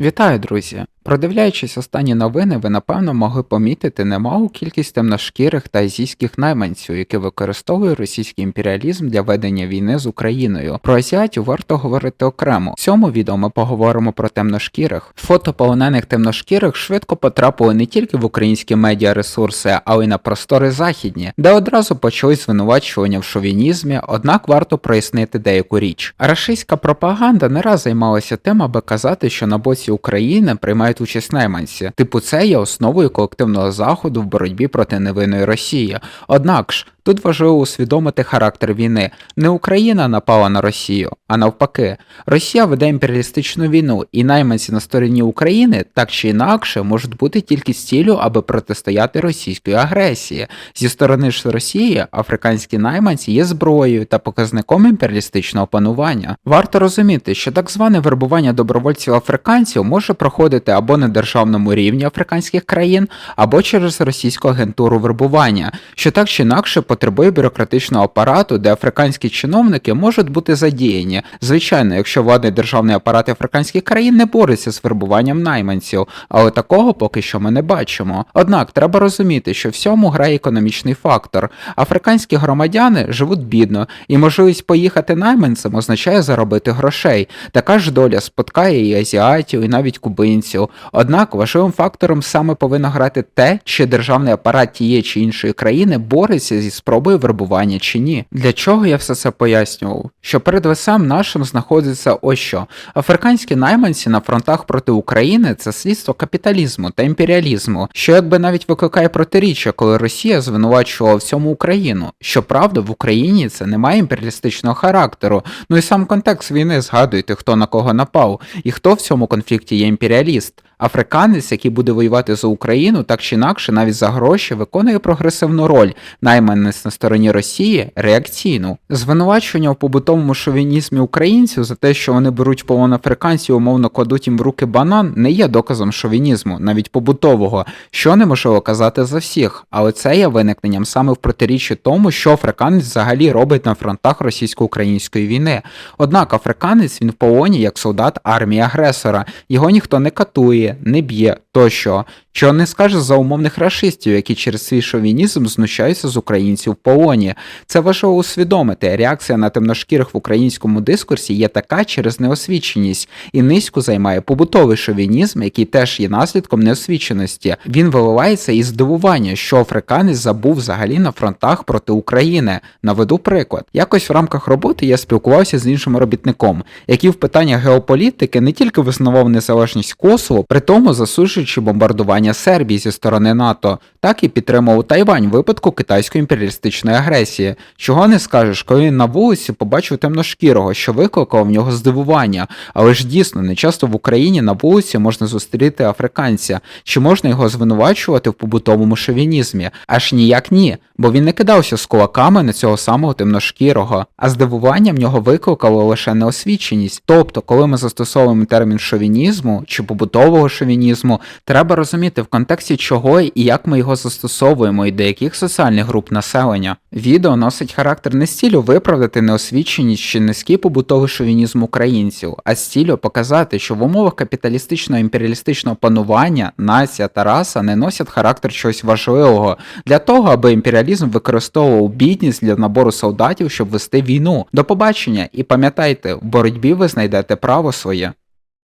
Вітаю, друзі! Продивляючись останні новини, ви напевно могли помітити немалу кількість темношкірих та азійських найманців, які використовують російський імперіалізм для ведення війни з Україною. Про азіатів варто говорити окремо. В цьому відео ми поговоримо про темношкірих. Фото полонених темношкірих швидко потрапили не тільки в українські медіаресурси, але й на простори західні, де одразу почались звинувачування в шовінізмі, однак варто прояснити деяку річ. Рашистська пропаганда не раз займалася тим, аби казати, що на боці України приймають участь найманці. Типу, це є основою колективного заходу в боротьбі проти невинної Росії. Однак ж. Тут важливо усвідомити характер війни. Не Україна напала на Росію, а навпаки, Росія веде імперіалістичну війну, і найманці на стороні України так чи інакше можуть бути тільки з ціллю, аби протистояти російської агресії. Зі сторони ж Росії африканські найманці є зброєю та показником імперіалістичного панування. Варто розуміти, що так зване вербування добровольців африканців може проходити або на державному рівні африканських країн, або через російську агентуру вербування, що так чи інакше потребує бюрократичного апарату, де африканські чиновники можуть бути задіяні. Звичайно, якщо владний державний апарат африканських країн не бореться з вербуванням найманців, але такого поки що ми не бачимо. Однак треба розуміти, що в цьому грає економічний фактор. Африканські громадяни живуть бідно, і можливість поїхати найманцем означає заробити грошей. Така ж доля споткає і азіатів, і навіть кубинців. Однак важливим фактором саме повинно грати те, чи державний апарат тієї чи іншої країни бореться зі спробою вербування чи ні. Для чого я все це пояснював? Що перед ВСМ нашим знаходиться ось що. Африканські найманці на фронтах проти України це слідство капіталізму та імперіалізму, що якби навіть викликає протиріччя, коли Росія звинувачувала в цььому Україну. Щоправда, в Україні це не має імперіалістичного характеру. Ну і сам контекст війни згадуйте, хто на кого напав, і хто в цьому конфлікті є імперіаліст. Африканець, який буде воювати за Україну, так чи інакше, навіть за гроші, виконує прогресивну роль, найманець на стороні Росії реакційну. Звинувачення в побутовому шовінізмі українців за те, що вони беруть полон африканців, умовно кладуть їм в руки банан, не є доказом шовінізму, навіть побутового, що неможливо казати за всіх, але це є виникненням саме в протиріччі тому, що африканець взагалі робить на фронтах російсько-української війни. Однак африканець він в полоні як солдат армії агресора, його ніхто не катує не б'є тощо, що не скаже за умовних рашистів, які через свій шовінізм знущаються з українців в полоні. Це важливо усвідомити. Реакція на темношкірих в українському дискурсі є така через неосвіченість і низько займає побутовий шовінізм, який теж є наслідком неосвіченості. Він виливається із здивування, що африканець забув взагалі на фронтах проти України. Наведу приклад. Якось в рамках роботи я спілкувався з іншим робітником, який в питаннях геополітики не тільки визнавав незалежність Косово, при тому засуджуючи бомбардування Сербії зі сторони НАТО, так і підтримував Тайвань в випадку китайської імперіалістичної агресії. Чого не скажеш, коли на вулиці побачив темношкірого, що викликало в нього здивування. Але ж дійсно, не часто в Україні на вулиці можна зустріти африканця, чи можна його звинувачувати в побутовому шовінізмі? Аж ніяк ні, бо він не кидався з кулаками на цього самого темношкірого, а здивування в нього викликало лише неосвіченість. Тобто, коли ми застосовуємо термін шовінізму чи побутового шовінізму, треба розуміти в контексті чого і як ми його застосовуємо і до яких соціальних груп населення. Відео носить характер не з цілю виправдати неосвіченість чи низький побутовий шовінізм українців, а з цілю показати, що в умовах капіталістичного імперіалістичного панування нація та раса не носять характер чогось важливого для того, аби імперіалізм використовував бідність для набору солдатів, щоб вести війну. До побачення і пам'ятайте, в боротьбі ви знайдете право своє.